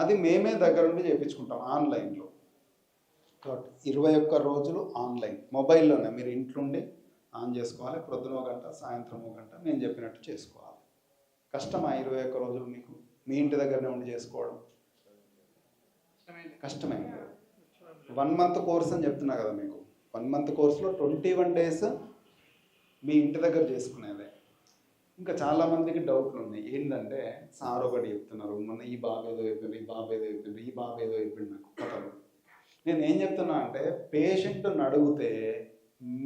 అది మేమే దగ్గర నుండి చేయించుకుంటాం ఆన్లైన్లో. కాబట్టి ఇరవై ఒక్క రోజులు ఆన్లైన్. మొబైల్లోనే మీరు ఇంట్లోండి ఆన్ చేసుకోవాలి ప్రొద్దున ఒక గంట సాయంత్రం ఒక గంట నేను చెప్పినట్టు చేసుకోవాలి. కష్టమా ఇరవై ఒక్క రోజులు మీకు? మీ ఇంటి దగ్గరనే ఉండి చేసుకోవడం? కష్టమే వన్ మంత్ కోర్స్ అని చెప్తున్నా కదా మీకు. వన్ మంత్ కోర్స్లో ట్వంటీ వన్ డేస్ మీ ఇంటి దగ్గర చేసుకునేదే. ఇంకా చాలా మందికి డౌట్లు ఉన్నాయి ఏంటంటే సార్ ఒకటి చెప్తున్నారు. మొన్న ఈ బాబు ఏదో చెప్పిండు ఈ బాబు ఏదో చెప్పిండు ఈ బాబు ఏదో చెప్పిండు నాకు కథలు. నేను ఏం చెప్తున్నా అంటే పేషెంట్ని అడిగితే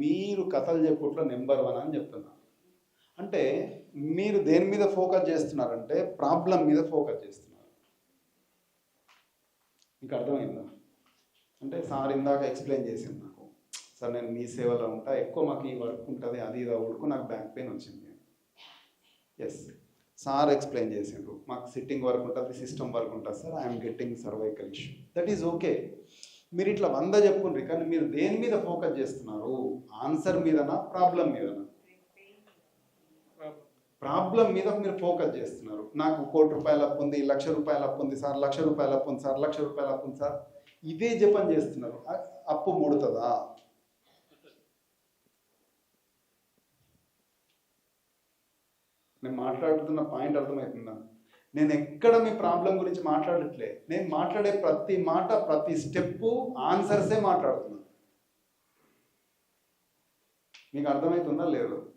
మీరు కథలు చెప్పుట్లో నెంబర్ వన్ అని చెప్తున్నా. అంటే మీరు దేని మీద ఫోకస్ చేస్తున్నారంటే ప్రాబ్లం మీద ఫోకస్ చేస్తున్నారు. మీకు అర్థమైందా? అంటే సార్ ఇందాక ఎక్స్ప్లెయిన్ చేసింది నాకు. సార్ నేను మీ సేవలో ఉంటా ఎక్కువ మాకు ఈ వర్క్ ఉంటుంది అది ఇది అవుడుకు నాకు బ్యాక్ పెయిన్ వచ్చింది. ఎస్ సార్ ఎక్స్ప్లెయిన్ చేసిండ్రు. మాకు సిట్టింగ్ వర్క్ ఉంటుంది సిస్టమ్ వర్క్ ఉంటుంది sir I'm getting cervical issue that is okay మీరు ఇట్లా వంద చెప్పుకుండ్రి కానీ మీరు దేని మీద ఫోకస్ చేస్తున్నారు? ఆన్సర్ మీదనా ప్రాబ్లం మీదనా? ప్రాబ్లం మీద మీరు ఫోకస్ చేస్తున్నారు. నాకు కోటి రూపాయలు అప్పు ఉంది లక్ష రూపాయలు అప్పు ఉంది సార్ లక్ష రూపాయలు అప్పు ఉంది సార్ లక్ష రూపాయలు అప్పు ఉంది సార్. ఇదే జపం చేస్తున్నారు. అప్పు ముడుతుందా? నేను మాట్లాడుతున్న పాయింట్ అర్థమవుతుందా? నేను ఎక్కడ మీ ప్రాబ్లం గురించి మాట్లాడట్లే. నేను మాట్లాడే ప్రతి మాట ప్రతి స్టెప్పు ఆన్సర్సే మాట్లాడుతున్నా. మీకు అర్థమవుతుందా లేదు?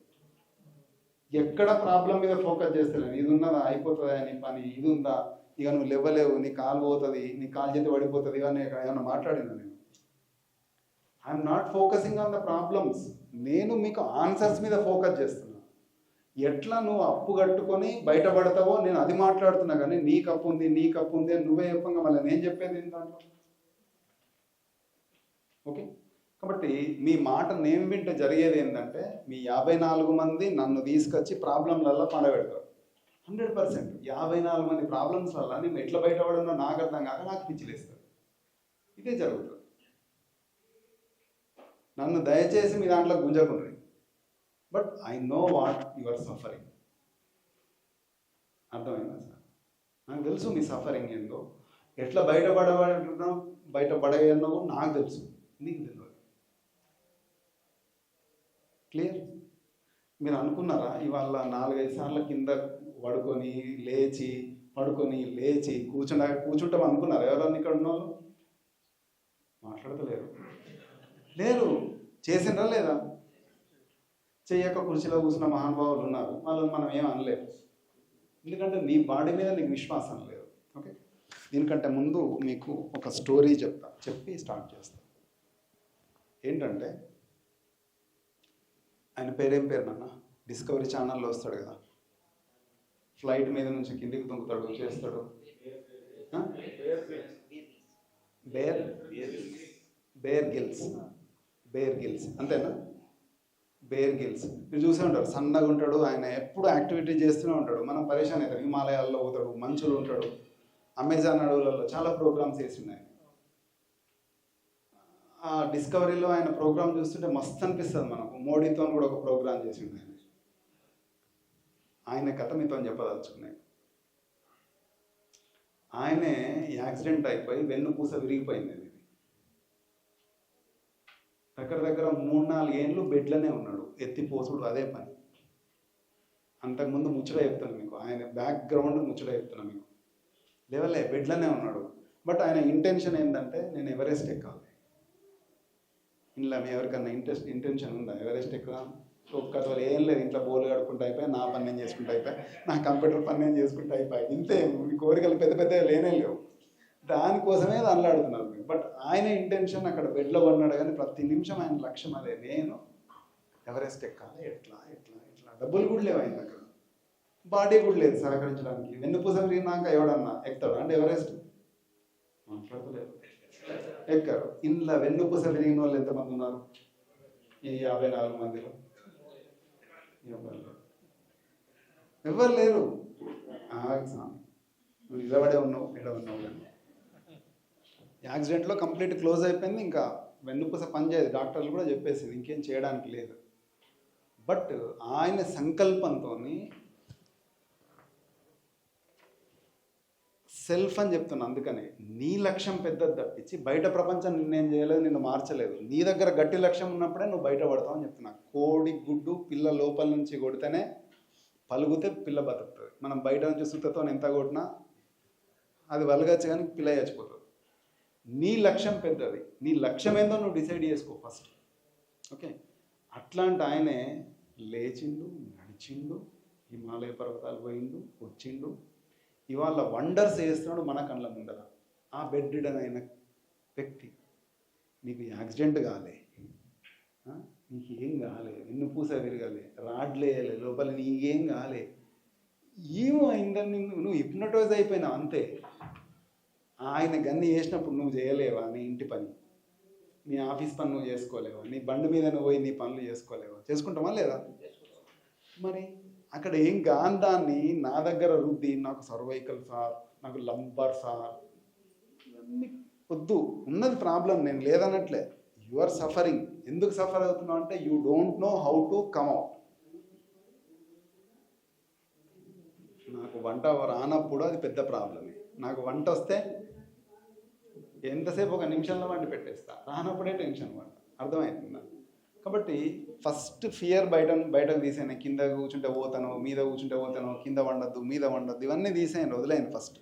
ఎక్కడ ప్రాబ్లం మీద ఫోకస్ చేస్తలేను ఇది ఉన్నదా? అయిపోతుందా నీ పని? ఇది ఉందా? ఇక నువ్వు లేవలేవు. నీ కాలు పోతుంది. నీ కాలు చేతి పడిపోతుంది. అని ఏమైనా మాట్లాడినా నేను? I'm not focusing on the problems నేను మీకు ఆన్సర్స్ మీద ఫోకస్ చేస్తున్నాను ఎట్లా నువ్వు అప్పు కట్టుకొని బయటపడతావో నేను అది మాట్లాడుతున్నా కానీ నీకు అప్పు ఉంది నీకు కప్పు ఉంది అని నువ్వే చెప్పంగా మళ్ళీ నేను చెప్పేది ఏంటి దాంట్లో? ఓకే? కాబట్టి మీ మాట నేను వింటే జరిగేది ఏంటంటే మీ యాభై నాలుగు మంది నన్ను తీసుకొచ్చి ప్రాబ్లంలల్లో పడబెడతారు. Hundred percent. యాభై నాలుగు మంది ప్రాబ్లమ్స్ వల్ల నేను ఎట్లా బయటపడనో నాకు అర్థం కాక నాకు పిచ్చిలేస్తారు. ఇదే జరుగుతుంది. నన్ను దయచేసి మీ దాంట్లో గుంజకుండ్రి. But I know what your suffering అర్థమైందా సార్? నాకు తెలుసు మీ సఫరింగ్ ఏందో. ఎట్లా బయటపడబడుతున్నావు బయట కూడా నాకు తెలుసు. నీకు తెలియదు. క్లియర్ మీరు అనుకున్నారా? ఇవాళ నాలుగైదు సార్లు కింద పడుకొని లేచి పడుకొని లేచి కూర్చుండ కూర్చుంటాం అనుకున్నారా? ఎవరన్నా ఇక్కడ ఉన్నవాళ్ళు మాట్లాడతలేరు. లేరు. చేసిండ్రా లేదా? చెయ్యక కుర్చీలో కూర్చున్న మహానుభావులు ఉన్నారు. వాళ్ళని మనం ఏం అనలేము ఎందుకంటే నీ బాడీ మీద నీకు విశ్వాసం లేదు. ఓకే? దీనికంటే ముందు మీకు ఒక స్టోరీ చెప్తా. చెప్పి స్టార్ట్ చేస్తా. ఏంటంటే ఆయన పేరేం పేరు నాన్న? డిస్కవరీ ఛానల్లో వస్తాడు కదా. ఫ్లైట్ మీద నుంచి కిందికి దుంకుతాడు చేస్తాడు Bear? Bear Grylls. Bear Grylls. అంతేనా? Bear Grylls. మీరు చూసే ఉంటారు సన్నగా ఉంటాడు ఆయన ఎప్పుడు యాక్టివిటీ చేస్తూనే ఉంటాడు. మనం పరేషాన్ అవుతాం హిమాలయాల్లో పోతాడు మంచులు ఉంటాడు. అమెజాన్ అడవులలో చాలా ప్రోగ్రామ్స్ చేసి ఉన్నాయి ఆ డిస్కవరీలో ఆయన ప్రోగ్రామ్ చూస్తుంటే మస్తు అనిపిస్తుంది మనకు. మోడీతో కూడా ఒక ప్రోగ్రామ్ చేసిండు. ఆయన ఆయన కథ మీతో చెప్పదలుచుకున్నాయి ఆయనే యాక్సిడెంట్ అయిపోయి వెన్నుపూస విరిగిపోయింది. దగ్గర దగ్గర మూడు నాలుగు ఏళ్ళు బెడ్లోనే ఉన్నాడు. ఎత్తిపోసుడు అదే పని. అంతకుముందు ముచ్చట చెప్తాను మీకు. ఆయన బ్యాక్గ్రౌండ్ ముచ్చట చెప్తున్నాను మీకు. లేవలే బెడ్లోనే ఉన్నాడు. బట్ ఆయన ఇంటెన్షన్ ఏంటంటే నేను ఎవరెస్ట్ ఎక్కాలి. ఇంట్లో మీ ఎవరికన్నా ఇంట్రెస్ట్ ఇంటెన్షన్ ఉందా? ఎవరెస్ట్ ఎక్కువ? ఒక్కటి ఏం లేదు. ఇంట్లో బోర్లు కడుకుంటూ అయిపోయి నా పని నేను చేసుకుంటూ అయిపోయి నా కంప్యూటర్ పని నేను చేసుకుంటూ అయిపోయి. ఇంతే మీ కోరికలు పెద్ద పెద్ద లేనే లేవు. దానికోసమే అది అల్లాడుతున్నారు మీరు. బట్ ఆయన ఇంటెన్షన్ అక్కడ బెడ్లో ఉన్నాడు కానీ ప్రతి నిమిషం ఆయన లక్ష్యం అదే. నేను ఎవరెస్ట్ ఎక్కాలి? ఎట్లా? ఎట్లా? ఎట్లా? డబ్బులు కూడా లేవు ఆయన అక్కడ బాడీ కూడా లేదు సహకరించడానికి. వెన్నుపూస విరిగినాక ఎవడన్నా ఎక్కుతాడు? అంటే ఎవరెస్ట్ మాట్లాడతలేదు ఎక్కారు. ఇంట్లో వెన్నుపూస విరిగిన వాళ్ళు ఎంతమంది ఉన్నారు? ఈ యాభై నాలుగు మందిలో. ఎవరు లేరు. ఎవరు లేరు? నిలబడే ఉన్నావు ఎడ ఉన్నావు? కానీ యాక్సిడెంట్లో కంప్లీట్ క్లోజ్ అయిపోయింది ఇంకా వెన్నుపూస పనిచేయదు డాక్టర్లు కూడా చెప్పేసింది ఇంకేం చేయడానికి లేదు. బట్ ఆయన సంకల్పంతో సెల్ఫ్ అని చెప్తున్నా అందుకనే నీ లక్ష్యం పెద్దది తప్పించి బయట ప్రపంచం నిన్నేం చేయలేదు నిన్ను మార్చలేదు. నీ దగ్గర గట్టి లక్ష్యం ఉన్నప్పుడే నువ్వు బయట పడతావు అని చెప్తున్నా. కోడి గుడ్డు పిల్ల లోపల నుంచి కొడితేనే పలుగుతే పిల్ల బతుకుతుంది. మనం బయట నుంచి సుత్తతో ఎంత కొట్టినా అది వలగచ్చు కానీ పిల్ల చచ్చిపోతుంది. నీ లక్ష్యం పెద్దది. నీ లక్ష్యం ఏందో నువ్వు డిసైడ్ చేసుకో ఫస్ట్. ఓకే? అట్లాంటి ఆయనే లేచిండు నడిచిండు హిమాలయ పర్వతాలు పోయిండు వచ్చిండు. ఇవాళ వండర్స్ చేస్తున్నాడు మన కళ్ళ ముందర. ఆ బెడ్ అయిన వ్యక్తి నీకు యాక్సిడెంట్ కాలే. నీకు ఏం కాలే. నిన్ను పూస విరగాలే. రాడ్లేయలే లోపల నీకేం కాలే. ఏమో అయిందని నువ్వు హిప్నటైజ్ అయిపోయినావు అంతే. ఆయన గన్ని చేసినప్పుడు నువ్వు చేయలేవా నీ ఇంటి పని? నీ ఆఫీస్ పని నువ్వు చేసుకోలేవా? నీ బండి మీద నువ్వు పోయి నీ పనులు చేసుకోలేవా? చేసుకుంటామా లేదా? మరి అక్కడ ఏం గాంధాన్ని దాన్ని నా దగ్గర రుద్ది నాకు సర్వైకల్ సార్ నాకు లంబర్ సార్. ఇవన్నీ వద్దు ఉన్నది ప్రాబ్లం నేను లేదన్నట్లే యు ఆర్ సఫరింగ్ ఎందుకు సఫర్ అవుతున్నావు అంటే you don't know how to come out నాకు వంట రానప్పుడు అది పెద్ద ప్రాబ్లమే నాకు వంట వస్తే ఎంతసేపు ఒక నిమిషంలో వండి పెట్టేస్తా? రానప్పుడే టెన్షన్ వంట అర్థమవుతుందా కాబట్టి ఫస్ట్ ఫియర్ బయట బయటకు తీసాను కింద కూర్చుంటే పోతాను మీద కూర్చుంటే పోతాను కింద వండద్దు మీద వండద్దు ఇవన్నీ తీసేయండి వదిలేను ఫస్ట్.